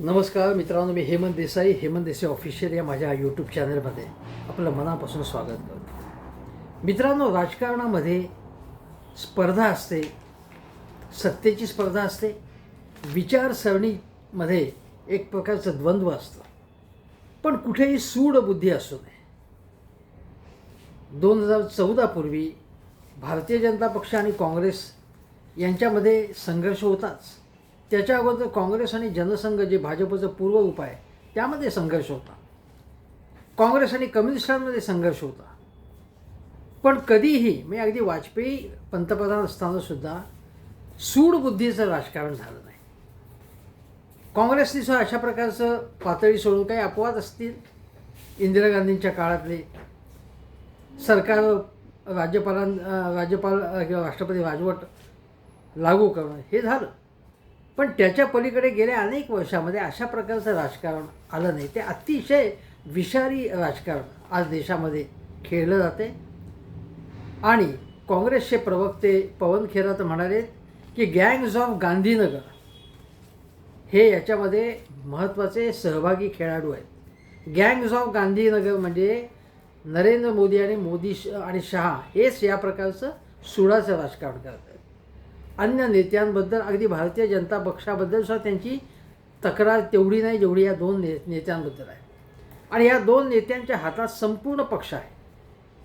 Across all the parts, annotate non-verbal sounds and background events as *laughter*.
नमस्कार मित्रांनो मी हेमंत देसाई. हेमंत देसाई ऑफिशियल या माझ्या यूट्यूब चॅनलमध्ये आपलं मनापासून स्वागत करतो. मित्रांनो राजकारणामध्ये स्पर्धा असते सत्तेची स्पर्धा असते विचारसरणीमध्ये एक प्रकारचं द्वंद्व असतं. पण कुठेही सूड बुद्धी असू नये. दोन हजार चौदापूर्वी भारतीय जनता पक्ष आणि काँग्रेस यांच्यामध्ये संघर्ष होताच. त्याच्या अगोदर काँग्रेस आणि जनसंघ जे भाजपचं पूर्व उपाय आहे त्यामध्ये संघर्ष होता. काँग्रेस आणि कम्युनिस्टांमध्ये संघर्ष होता. पण कधीही मी अगदी वाजपेयी पंतप्रधान असतानासुद्धा सूडबुद्धीचं राजकारण झालं नाही. काँग्रेसने सुद्धा अशा प्रकारचं पातळी सोडून काही अपवाद असतील? इंदिरा गांधींच्या काळातले सरकार राज्यपालां राज्यपाल किंवा राष्ट्रपती राजवट लागू करणं हे झालं. पण त्याच्या पलीकडे गेल्या अनेक वर्षामध्ये अशा प्रकारचं राजकारण आलं नाही. ते अतिशय विषारी राजकारण आज देशामध्ये खेळलं जाते. आणि काँग्रेसचे प्रवक्ते पवन खेरात म्हणाले की गँग्ज ऑफ गांधीनगर हे याच्यामध्ये महत्त्वाचे सहभागी खेळाडू आहेत. गँग्ज ऑफ गांधीनगर म्हणजे नरेंद्र मोदी आणि मोदी श- आणि शहा हेच या प्रकारचं सुडाचं राजकारण करतात. अन्य नेत्यांबद्दल अगदी भारतीय जनता पक्षाबद्दल सुद्धा त्यांची तक्रार तेवढी नाही जेवढी या दोन ने नेत्यांबद्दल आहे. आणि या दोन नेत्यांच्या हातात संपूर्ण पक्ष आहे.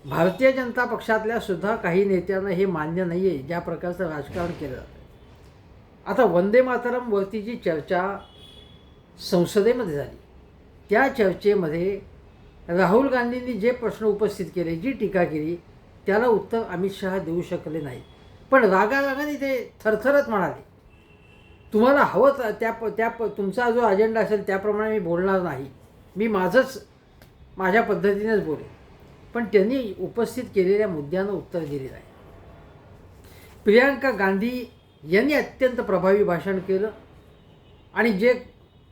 भारतीय जनता पक्षातल्या सुद्धा काही नेत्यांना हे मान्य नाही आहे ज्या प्रकारचं राजकारण केलं जातं आता वंदे मातरमवरती जी चर्चा संसदेमध्ये झाली त्या चर्चेमध्ये राहुल गांधींनी जे प्रश्न उपस्थित केले जी टीका केली त्याला उत्तर अमित शहा देऊ शकले नाहीत. पण रागारागाने ते थरथरत म्हणाले. तुम्हाला हवं त्या प- त्या प- तुमचा जो अजेंडा असेल त्याप्रमाणे मी बोलणार नाही. मी माझंच माझ्या पद्धतीनेच बोले पण त्यांनी उपस्थित केलेल्या मुद्द्यांना उत्तर दिले नाही. प्रियांका गांधी यांनी अत्यंत प्रभावी भाषण केलं आणि जे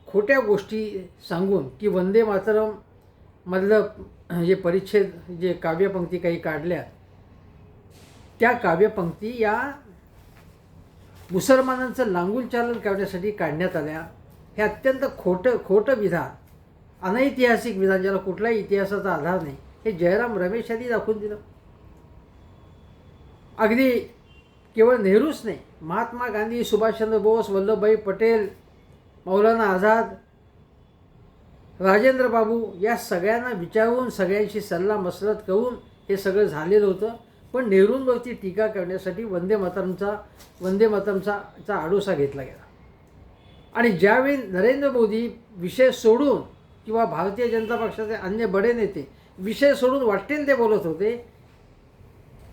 खोट्या गोष्टी सांगून की वंदे मातरम मधलं जे परिच्छेद जे काव्यपंक्ती काही काढल्या त्या काव्यपंक्ती या मुसलमानांचं लांगूल चालन करण्यासाठी काढण्यात आल्या. हे अत्यंत खोटं खोटं विधान. अनैतिहासिक विधान ज्याला कुठलाही इतिहासाचा आधार नाही. हे जयराम रमेश यांनी दाखवून दिलं. अगदी केवळ नेहरूच नाही महात्मा गांधी सुभाषचंद्र बोस वल्लभभाई पटेल मौलाना आझाद राजेंद्र बाबू या सगळ्यांना विचारून सगळ्यांशी सल्ला मसलत करून हे सगळं झालेलं होतं. पण नेहरूंवरती टीका करण्यासाठी वंदे मातरमचा वंदे मातरमचा चा आडोसा घेतला गेला. आणि ज्यावेळी नरेंद्र मोदी विषय सोडून किंवा भारतीय जनता पक्षाचे अन्य बडे नेते विषय सोडून वाटेल ते बोलत होते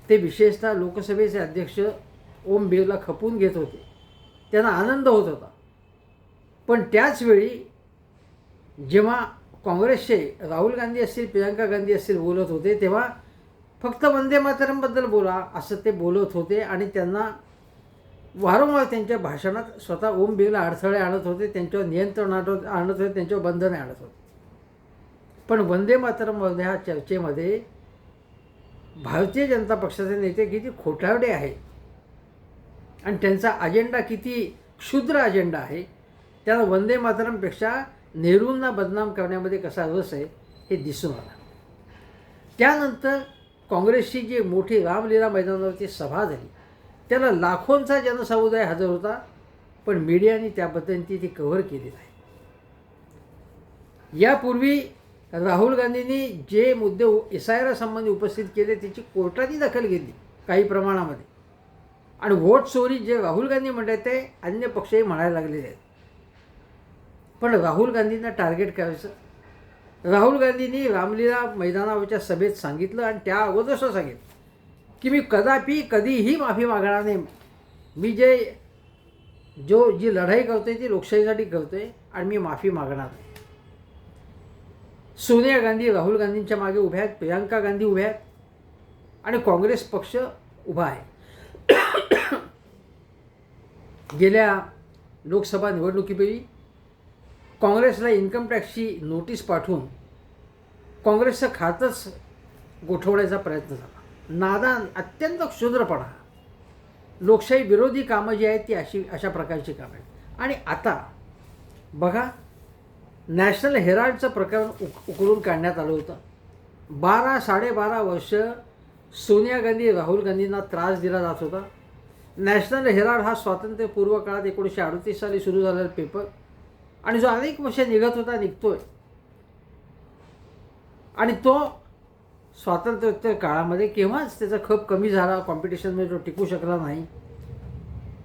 ते विशेषतः लोकसभेचे अध्यक्ष ओम बिर्ला खपून घेत होते. त्यांना आनंद होत होता. पण त्याचवेळी जेव्हा काँग्रेसचे राहुल गांधी असतील प्रियांका गांधी असतील बोलत होते तेव्हा फक्त वंदे मातरमबद्दल बोला असं ते बोलत होते आणि त्यांना वारंवार त्यांच्या भाषणात स्वतः ओम बिरला अडथळे आणत होते त्यांच्यावर नियंत्रण आणत आणत होते त्यांच्यावर बंधने आणत होते. पण वंदे मातरममध्ये ह्या चर्चेमध्ये भारतीय जनता पक्षाचे नेते किती खोटारडे आहेत. आणि त्यांचा अजेंडा किती क्षुद्र अजेंडा आहे. त्याला वंदे मातरमपेक्षा नेहरूंना बदनाम करण्यामध्ये कसा रस आहे हे दिसून आला. त्यानंतर काँग्रेसची जी मोठी रामलीला मैदानावरती सभा झाली त्याला लाखोंचा जनसमुदाय हजर होता पण मीडियाने त्याबद्दल ती कव्हर केली नाही. यापूर्वी राहुल गांधींनी जे मुद्दे एस संबंधी उपस्थित केले त्याची कोर्टाने दखल घेतली काही प्रमाणामध्ये. आणि व्होट चोरी जे राहुल गांधी म्हणतात ते अन्य पक्षही म्हणायला लागलेले आहेत. पण राहुल गांधींना टार्गेट करायचं राहुल गांधींनी रामलीला मैदानावरच्या सभेत सांगितलं आणि त्या अगोदरच सांगितलं की मी कदापि कधीही माफी मागणार नाही. मी जे जो जी लढाई करतोय ती लोकशाहीसाठी करतोय आणि मी माफी मागणार नाही. सोनिया गांधी राहुल गांधींच्या मागे उभ्या आहेत प्रियांका गांधी उभ्या आहेत आणि काँग्रेस पक्ष उभा आहे. *coughs* गेल्या लोकसभा निवडणुकीपैकी काँग्रेसला इन्कम टॅक्सची नोटीस पाठवून काँग्रेसचं खातंच गोठवण्याचा प्रयत्न झाला. नादान अत्यंत क्षुद्रपणा. लोकशाही विरोधी कामं जी आहेत ती अशी अशा प्रकारची कामं आहेत. आणि आता बघा नॅशनल हेराल्डचं प्रकरण उक उकळून काढण्यात आलं होतं. बारा साडेबारा वर्ष सोनिया गांधी राहुल गांधींना त्रास दिला जात होता. नॅशनल हेराल्ड हा स्वातंत्र्यपूर्व काळात एकोणीसशे अडतीस साली सुरू झालेला पेपर. आणि जो अनेक वर्ष निघत होता निघतोय. आणि तो स्वातंत्र्योत्तर काळामध्ये केव्हाच त्याचा खप कमी झाला कॉम्पिटिशनमध्ये तो टिकू शकला नाही.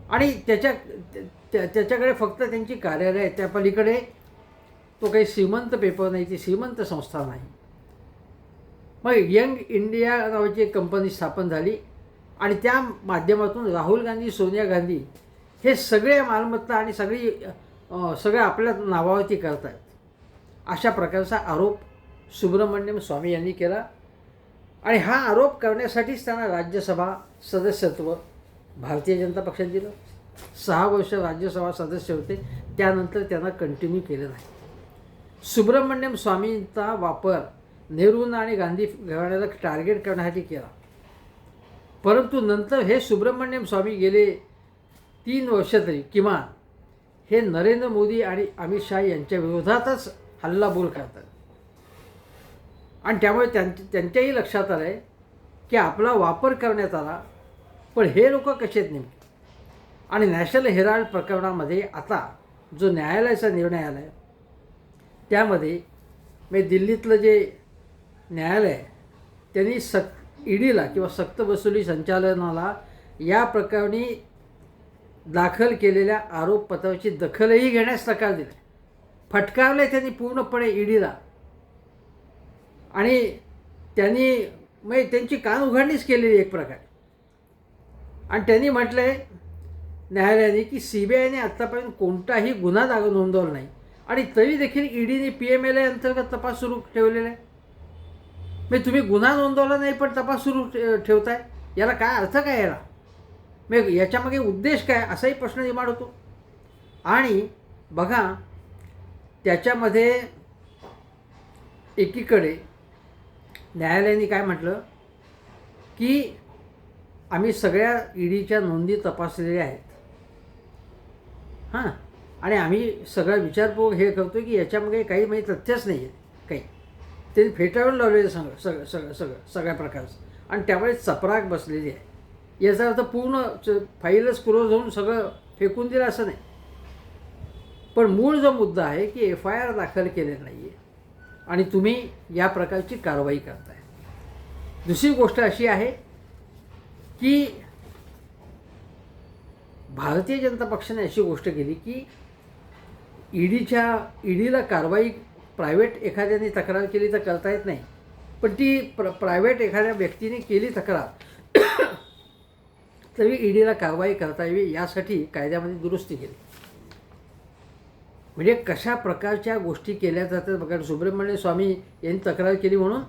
आणि त्याच्या त्या त्याच्याकडे फक्त त्यांची कार्यालय आहेत. त्या पलीकडे तो काही श्रीमंत पेपर नाही ती श्रीमंत संस्था नाही. मग यंग इंडिया नावाची एक कंपनी स्थापन झाली आणि त्या माध्यमातून राहुल गांधी सोनिया गांधी हे सगळे मालमत्ता आणि सगळी सगळं आपल्या नावावरती करत आहेत अशा प्रकारचा आरोप सुब्रमण्यम स्वामी यांनी केला. आणि हा आरोप करण्यासाठीच त्यांना राज्यसभा सदस्यत्व भारतीय जनता पक्षात दिलं. सहा वर्ष राज्यसभा सदस्य होते. त्यानंतर त्यांना कंटिन्यू केलं नाही. सुब्रमण्यम स्वामींचा वापर नेहरूंना आणि गांधी घराण्याला टार्गेट करण्यासाठी केला. परंतु नंतर हे सुब्रमण्यम स्वामी गेले तीन वर्ष तरी किमान हे नरेंद्र मोदी आणि अमित शहा यांच्या विरोधातच हल्लाबोल करतात. आणि त्यामुळे त्यांच्या त्यांच्याही लक्षात आलं आहे की आपला वापर करण्यात आला पण हे लोक कसे आहेत नेमके? आणि नॅशनल हेराल्ड प्रकरणामध्ये आता जो न्यायालयाचा निर्णय आला आहे त्यामध्ये मी दिल्लीतलं जे न्यायालय आहे, त्यांनी सक ईडीला किंवा सक्तवसुली संचालनाला या प्रकरणी दाखल केलेल्या आरोपपत्राची दखलही घेण्यास नकार दिला. फटकारले त्यांनी पूर्णपणे ईडीला. आणि त्यांनी म्हणजे त्यांची कान उघडणीच केलेली एक प्रकारे. आणि त्यांनी म्हटलं आहे न्यायालयाने की सी बी आयने आत्तापर्यंत कोणताही गुन्हा दाग नोंदवला नाही. आणि तरी देखील ईडीने पी एम एल ए अंतर्गत तपास सुरू ठेवलेला आहे. म्हणजे तुम्ही गुन्हा नोंदवला नाही पण तपास सुरू ठेवताय. याला काय अर्थ काय याला? मग याच्यामागे उद्देश काय? असाही प्रश्न निर्माण होतो. आणि बघा त्याच्यामध्ये एकीकडे न्यायालयाने काय म्हटलं? की आम्ही सगळ्या ईडीच्या नोंदी तपासलेल्या आहेत. हां? आणि आम्ही सगळा विचारपूर्वक हे करतो की याच्यामध्ये काही म्हणजे तथ्यच नाही आहे काही. ते फेटाळून लावलेलं सगळं सगळं सगळं सगळं सगळ्या प्रकारचं. आणि त्यामुळे चपराक बसलेली आहे. याचा अर्थ पूर्ण च- फाईलच क्लोज होऊन सगळं फेकून दिलं असं नाही. पण मूळ जो मुद्दा आहे की एफ आय आर दाखल केलेला नाही आहे आणि तुम्ही या प्रकारची कारवाई करताय. दुसरी गोष्ट अशी आहे की भारतीय जनता पक्षाने अशी गोष्ट केली की ईडीच्या ईडीला कारवाई प्रायव्हेट एखाद्याने तक्रार केली तर करता येत नाही. पण ती प्र प्रायव्हेट एखाद्या व्यक्तीने केली तक्रार तरी ईडीला कारवाई करता यावी यासाठी कायद्यामध्ये दुरुस्ती केली. म्हणजे कशा प्रकारच्या गोष्टी केल्या जातात बघा सुब्रह्मण्य स्वामी यांनी तक्रार केली म्हणून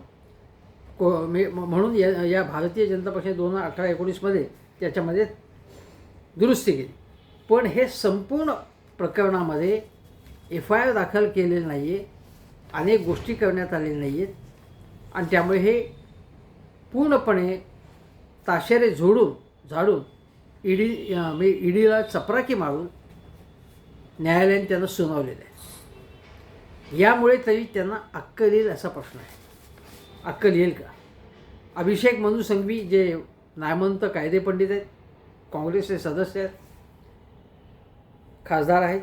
को मे- म्हणून या या भारतीय जनता पक्षाने दोन हजार अठरा एकोणीसमध्ये त्याच्यामध्ये दुरुस्ती केली. पण हे संपूर्ण प्रकरणामध्ये एफ आय आर दाखल केलेलं नाही आहे अनेक गोष्टी करण्यात आलेल्या नाही आहेत आणि त्यामुळे हे पूर्णपणे ताशेरे झोडून झाडून ईडी मी ईडीला चपराकी मारून न्यायालयाने त्यांना सुनावलेलं आहे. यामुळे तरी त्यांना अक्कल येईल असा प्रश्न आहे. अक्कल येईल का? अभिषेक मनू संघवी जे नामवंत कायदे पंडित आहेत काँग्रेसचे सदस्य आहेत खासदार आहेत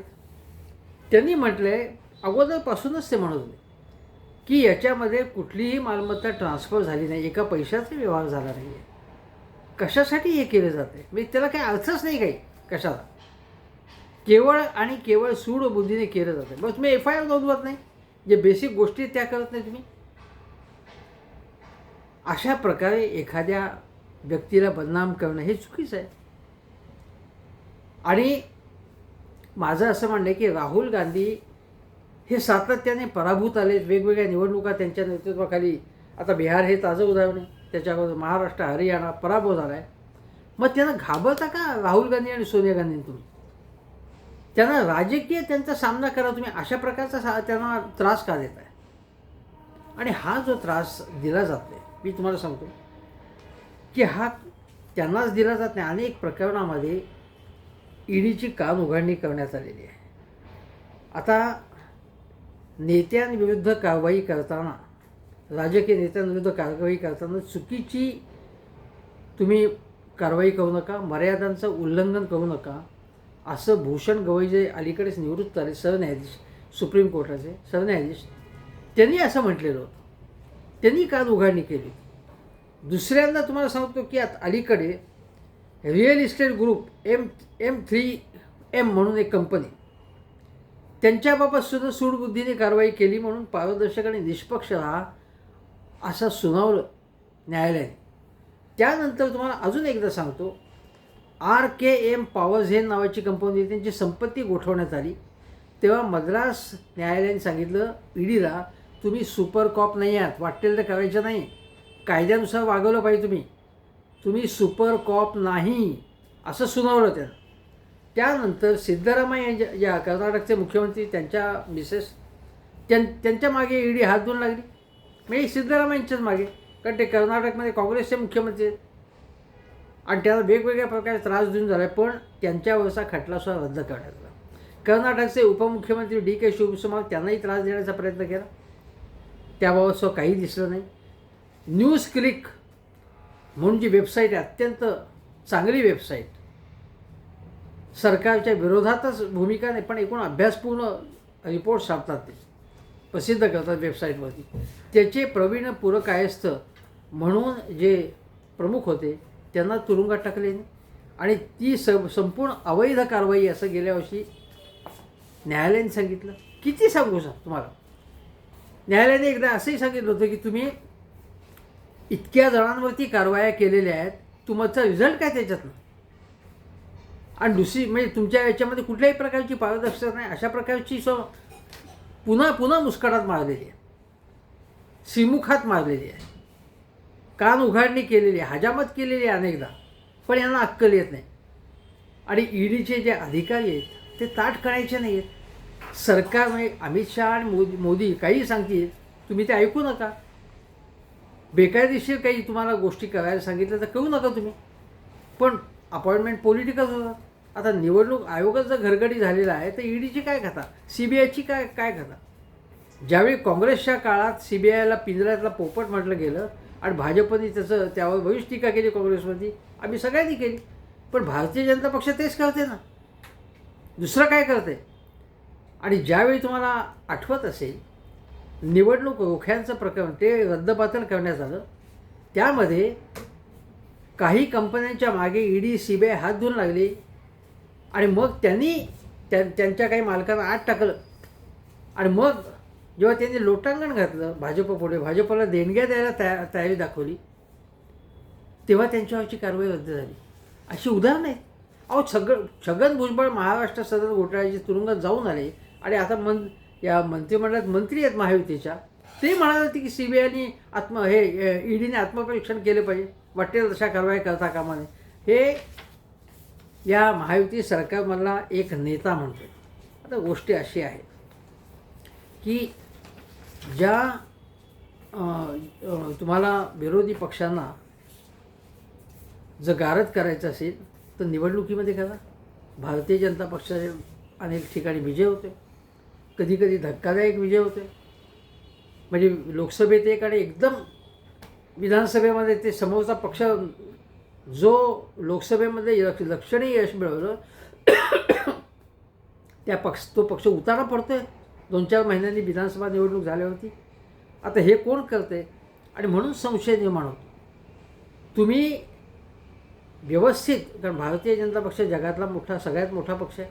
त्यांनी म्हटलं आहे अगोदरपासूनच ते म्हणत होते की याच्यामध्ये कुठलीही मालमत्ता ट्रान्सफर झाली नाही एका पैशाचा व्यवहार झाला नाही आहे कशासाठी हे केलं जाते? म्हणजे त्याला काही अर्थच नाही काही कशाला. केवळ आणि केवळ सूड बुद्धीने केलं जातं. मग तुम्ही एफ आय आर नोंदवत नाही. जे बेसिक गोष्टी त्या करत नाही तुम्ही. अशा प्रकारे एखाद्या व्यक्तीला बदनाम करणं हे चुकीचं आहे. आणि माझं असं म्हणणं आहे की राहुल गांधी हे सातत्याने पराभूत आले वेगवेगळ्या निवडणुका त्यांच्या नेतृत्वाखाली. आता बिहार हे ताजं उदाहरण आहे. त्याच्यावर महाराष्ट्र हरियाणा पराभव झाला आहे मग त्यांना घाबरता का राहुल गांधी आणि सोनिया गांधी तुम्ही? त्यांना राजकीय त्यांचा सामना करा तुम्ही अशा प्रकारचा सा त्यांना त्रास का देत आहे आणि हा जो त्रास दिला जात आहे मी तुम्हाला सांगतो की हा त्यांनाच दिला जात नाही अनेक प्रकरणामध्ये ईडीची कान उघडणी करण्यात आलेली आहे. आता नेत्यांविरुद्ध कारवाई करताना राजकीय नेत्यांविरुद्ध कारवाई करताना चुकीची तुम्ही कारवाई करू नका मर्यादांचं उल्लंघन करू नका. असं भूषण गवई जे अलीकडेच निवृत्त झाले सरन्यायाधीश सुप्रीम कोर्टाचे सरन्यायाधीश त्यांनी असं म्हटलेलं होतं. त्यांनी काल उघडणी केली. दुसऱ्यांदा तुम्हाला सांगतो की आता अलीकडे real estate group M M three M म्हणून एक कंपनी त्यांच्याबाबत सुद्धा सूडबुद्धीने कारवाई केली म्हणून पारदर्शक आणि निष्पक्ष राहा. असं सुनावलं न्यायालयाने. त्यानंतर तुम्हाला अजून एकदा सांगतो आर के एम पॉवर्स हे नावाची कंपनी त्यांची संपत्ती गोठवण्यात आली. तेव्हा मद्रास न्यायालयाने सांगितलं ईडीला तुम्ही सुपर कॉप नाही आहात वाटेल तर करायचं नाही. कायद्यानुसार वागवलं पाहिजे तुम्ही. तुम्ही सुपर कॉप नाही असं सुनावलं त्यानं. त्यानंतर सिद्धरामय्या यांच्या या कर्नाटकचे मुख्यमंत्री त्यांच्या मिसेस त्यां त्यांच्या मागे ईडी हात धुवून लागली. म्हणजे सिद्धरामयांच्याच मागे. कारण ते कर्नाटकमध्ये काँग्रेसचे मुख्यमंत्री आहेत. आणि त्याला वेगवेगळ्या प्रकारे त्रास देऊन झाला आहे पण त्यांच्यावरचा खटलासुद्धा रद्द करण्यात आला. कर्नाटकचे उपमुख्यमंत्री डी के शिवकुमार त्यांनाही त्रास देण्याचा प्रयत्न केला. त्याबाबत स्व काही दिसलं नाही. न्यूज क्लिक म्हणून जी वेबसाईट आहे अत्यंत चांगली वेबसाईट. सरकारच्या विरोधातच भूमिका नाही पण एकूण अभ्यासपूर्ण रिपोर्ट छापतात ते. प्रसिद्ध करतात वेबसाईटवरती. त्याचे प्रवीण पुरकायस्थ म्हणून जे प्रमुख होते त्यांना तुरुंगात टाकले आणि ती स संपूर्ण अवैध कारवाई असं गेल्या वर्षी न्यायालयाने सांगितलं. किती सांगू सा तुम्हाला? न्यायालयाने एकदा असंही सांगितलं होतं की तुम्ही इतक्या जणांवरती कारवाया केलेल्या आहेत तुमचा रिझल्ट काय त्याच्यातनं? आणि दुसरी म्हणजे तुमच्या याच्यामध्ये कुठल्याही प्रकारची पारदर्शकता नाही अशा प्रकारची स पुन्हा पुन्हा मुस्कटात मारलेली आहे. श्रीमुखात मारलेली आहे. कान उघाडणी केलेली आहे. हजामत केलेली आहे अनेकदा. पण यांना अक्कल येत नाही. आणि ईडीचे जे अधिकारी आहेत ते ताट करायचे नाही आहेत सरकार म्हणजे अमित शहा आणि मोदी मोदी काही सांगतील तुम्ही ते ऐकू नका. बेकायदेशीर काही तुम्हाला गोष्टी करायला सांगितलं तर करू नका तुम्ही. पण अपॉइंटमेंट पॉलिटिकल होतात आता निवडणूक आयोगाचं घरगडी झालेला आहे तर ईडीची काय कथा सी बी आयची काय काय कथा ज्यावेळी काँग्रेसच्या काळात सी बी आयला पिंजऱ्यातला पोपट म्हटलं गेलं आणि भाजपने त्याचं त्यावर भविष्य टीका केली काँग्रेसमध्ये आम्ही सगळ्यांनी केली. पण भारतीय जनता पक्ष तेच करते ना. दुसरं काय करते? आणि ज्यावेळी तुम्हाला आठवत असेल निवडणूक रोख्यांचं प्रकरण ते रद्दबातल करण्यात आलं त्यामध्ये काही कंपन्यांच्या मागे ईडी सी बी आय हात धुवून लागली. आणि मग त्यांनी त्या त्यांच्या काही मालकांना आत टाकलं. आणि मग जेव्हा त्यांनी लोटांगण घातलं भाजप पुढे भाजपला देणग्या द्यायला तया तयारी दाखवली तेव्हा त्यांच्यावरची कारवाई रद्द झाली. अशी उदाहरणं आहेत. अहो छगन छगन भुजबळ महाराष्ट्र सदर घोटाळ्याची तुरुंगात जाऊन आले. आणि आता मन या मंत्रिमंडळात मंत्री आहेत महायुतीच्या. ते म्हणाले होते की सी बी आयनी आत्म हे ईडीने आत्मपरीक्षण केलं पाहिजे. वाटेल तशा कारवाई करता कामा नये. हे या महायुती सरकारमधला एक नेता म्हणतो आता गोष्टी अशी आहेत की ज्या तुम्हाला विरोधी पक्षांना जर गारद करायचं असेल तर निवडणुकीमध्ये करा. भारतीय जनता पक्षाचे अनेक ठिकाणी विजय होते. कधीकधी धक्कादायक विजय होते. म्हणजे लोकसभेत एक आणि एकदम विधानसभेमध्ये ते समोरचा पक्ष जो लोकसभेमध्ये लक्ष लक्षणीय यश मिळवलं त्या पक्ष तो पक्ष उतारा पडतोय. दोन चार महिन्यांनी विधानसभा निवडणूक झाल्यावरती. आता हे कोण करते आणि म्हणून संशय निर्माण होतो. तुम्ही व्यवस्थित कारण भारतीय जनता पक्ष जगातला मोठा सगळ्यात मोठा पक्ष आहे.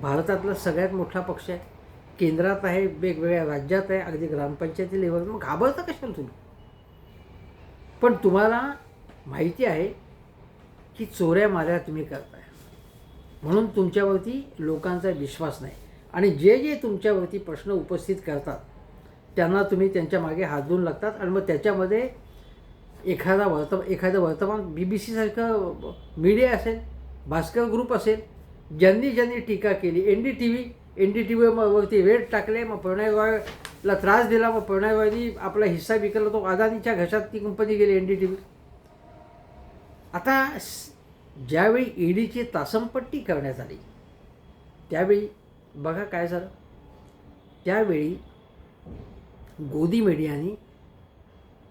भारतातला सगळ्यात मोठा पक्ष आहे. केंद्रात आहे वेगवेगळ्या राज्यात आहे अगदी ग्रामपंचायती लेवल मग घाबरता कशाला तुम्ही? पण तुम्हाला माहिती आहे की चोऱ्या माऱ्या तुम्ही करताय. म्हणून तुमच्यावरती लोकांचा विश्वास नाही. आणि जे जे तुमच्यावरती प्रश्न उपस्थित करतात त्यांना तुम्ही त्यांच्या मागे हात धुवून लागतात आणि मग त्याच्यामध्ये एखादा वर्त एखादं वर्तमान बी बी सीसारखं मीडिया असेल भास्कर ग्रुप असेल ज्यांनी ज्यांनी टीका केली N D T V N D T व्हीवरती rate टाकले मग प्रणय रॉयला त्रास दिला मग प्रणय रॉयनी आपला हिस्सा विकला तो अदानीच्या घशात ती कंपनी गेली एन डी टी व्ही आता ज्यावेळी ईडीची तासमपट्टी करण्यात आली त्यावेळी बघा काय झालं. त्यावेळी गोदी मीडियाने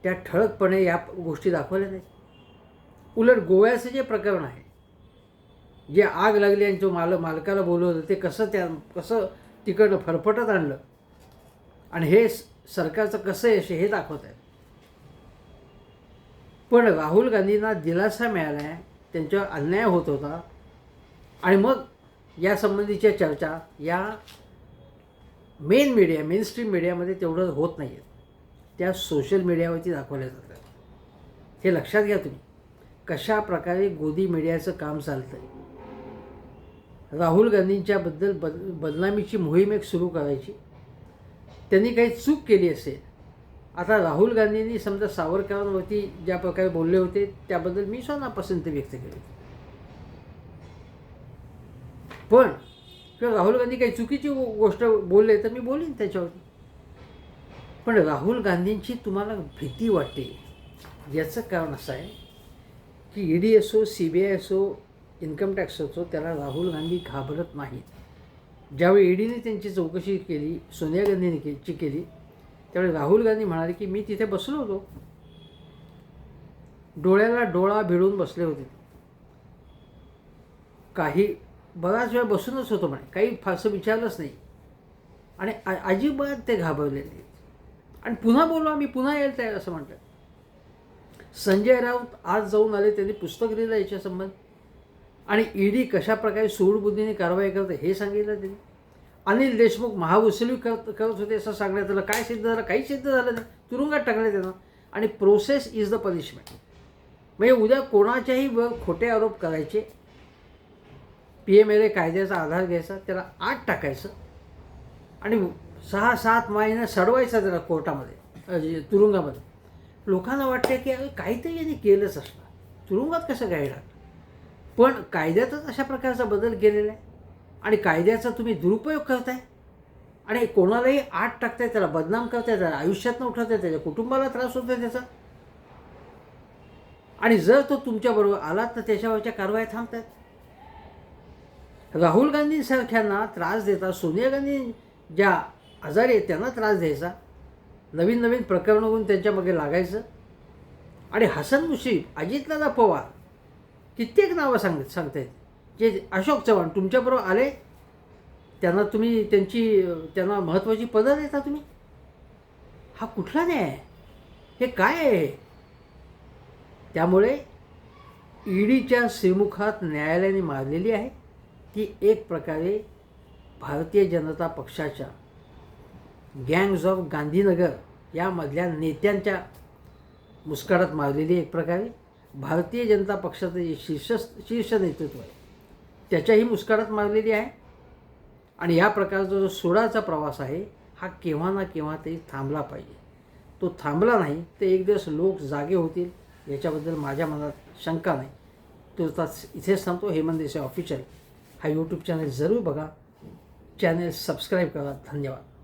त्या ठळकपणे या गोष्टी दाखवल्या नाहीत उलट गोव्याचं जे प्रकरण आहे जे आग लागली आणि जो माल मालकाला बोलवलं ते कसं त्या कसं तिकडनं फरफटत आणलं? आणि हे सरकारचं कसं यश हे दाखवत आहे. पण राहुल गांधींना दिलासा मिळाला आहे त्यांच्यावर अन्याय होत होता. आणि मग यासंबंधीच्या चर्चा या मेन मीडिया मेन स्ट्रीम मीडियामध्ये तेवढं होत नाही आहेत त्या सोशल मीडियावरती दाखवल्या जातात. हे लक्षात घ्या तुम्ही. कशा प्रकारे गोदी मीडियाचं काम चालतं आहे राहुल गांधींच्याबद्दल बद बदनामीची मोहीम एक सुरू करायची. त्यांनी काही चूक केली असेल आता राहुल गांधींनी समजा सावरकरांवरती ज्या प्रकारे बोलले होते त्याबद्दल मी स्वतः पसंती व्यक्त केली पण किंवा राहुल गांधी काही चुकीची गोष्ट बोलले तर मी बोलीन त्याच्यावरती. पण राहुल गांधींची तुम्हाला भीती वाटते. याचं कारण असं आहे की ई डी असो सी बी आय असो इन्कम टॅक्स असो त्याला राहुल गांधी घाबरत नाहीत. ज्यावेळी ईडीने त्यांची चौकशी केली सोनिया गांधीने केची केली त्यावेळी राहुल गांधी म्हणाले की मी तिथे बसलो होतो. डोळ्याला डोळा भिडून बसले होते. काही बराच वेळ बसूनच होतो म्हणे. काही फारसं विचारलंच नाही. आणि अजिबात ते घाबरले आणि पुन्हा बोलवा मी पुन्हा यायला तयार असं म्हटलं. संजय राऊत आज जाऊन आले त्यांनी पुस्तक लिहिलं याच्या संबंध आणि ईडी कशा प्रकारे सूडबुद्धीने कारवाई करते हे सांगितलं त्यांनी. अनिल देशमुख महावसुली करत करत होते असं सांगण्यात आलं. काय सिद्ध झालं? काही सिद्ध झालं नाही. तुरुंगात टाकण्यात येणार आणि प्रोसेस इज द पनिशमेंट म्हणजे उद्या कोणाच्याही वर खोटे आरोप करायचे पी एम एल ए कायद्याचा आधार घ्यायचा त्याला आत टाकायचं आणि सहा सात महिने सडवायचा त्याला कोर्टामध्ये तुरुंगामध्ये. लोकांना वाटते की अरे काहीतरी यांनी केलंच असणार. तुरुंगात कसं काय टाकलं पण कायद्यातच अशा प्रकारचा बदल केलेला आहे. आणि कायद्याचा तुम्ही दुरुपयोग करताय? आणि कोणालाही आत टाकताय त्याला बदनाम करताय त्याला आयुष्यात उठवताय त्याच्या कुटुंबाला त्रास होतोय त्याचा. आणि जर तो तुमच्याबरोबर आला तर त्याच्यावरच्या कारवाया थांबतात राहुल गांधींसारख्यांना त्रास देता सोनिया गांधी ज्या आजारी आहेत त्यांना त्रास द्यायचा. नवीन नवीन प्रकरणं होऊन त्यांच्यामागे लागायचं. आणि हसन मुश्रीफ अजितदादा पवार कित्येक नावं सांग सांगतायत. जे अशोक चव्हाण तुमच्याबरोबर आले त्यांना तुम्ही त्यांची त्यांना महत्त्वाची पदं देता तुम्ही? हा कुठला न्याय आहे? हे काय आहे? त्यामुळे ईडीच्या श्रीमुखात न्यायालयाने मारलेली आहे ती एक प्रकारे भारतीय जनता पक्षाच्या गँग्ज ऑफ गांधीनगर यामधल्या नेत्यांच्या मुस्कारात मारलेली एक प्रकारे भारतीय जनता पक्षाचं जे शीर्ष शीर्ष नेतृत्व आहे. त्याच्याही मुस्कारात मारलेली आहे. आणि या प्रकारचा जो सोडाचा प्रवास आहे हा केव्हा ना केव्हा तरी थांबला पाहिजे. तो थांबला नाही तर एक दिवस लोक जागे होतील याच्याबद्दल माझ्या मनात शंका नाही. तो तास इथेच थांबतो हेमंत देसाई ऑफिशियल हा यूट्यूब चॅनल जरूर बघा. चॅनल सबस्क्राईब करा. धन्यवाद.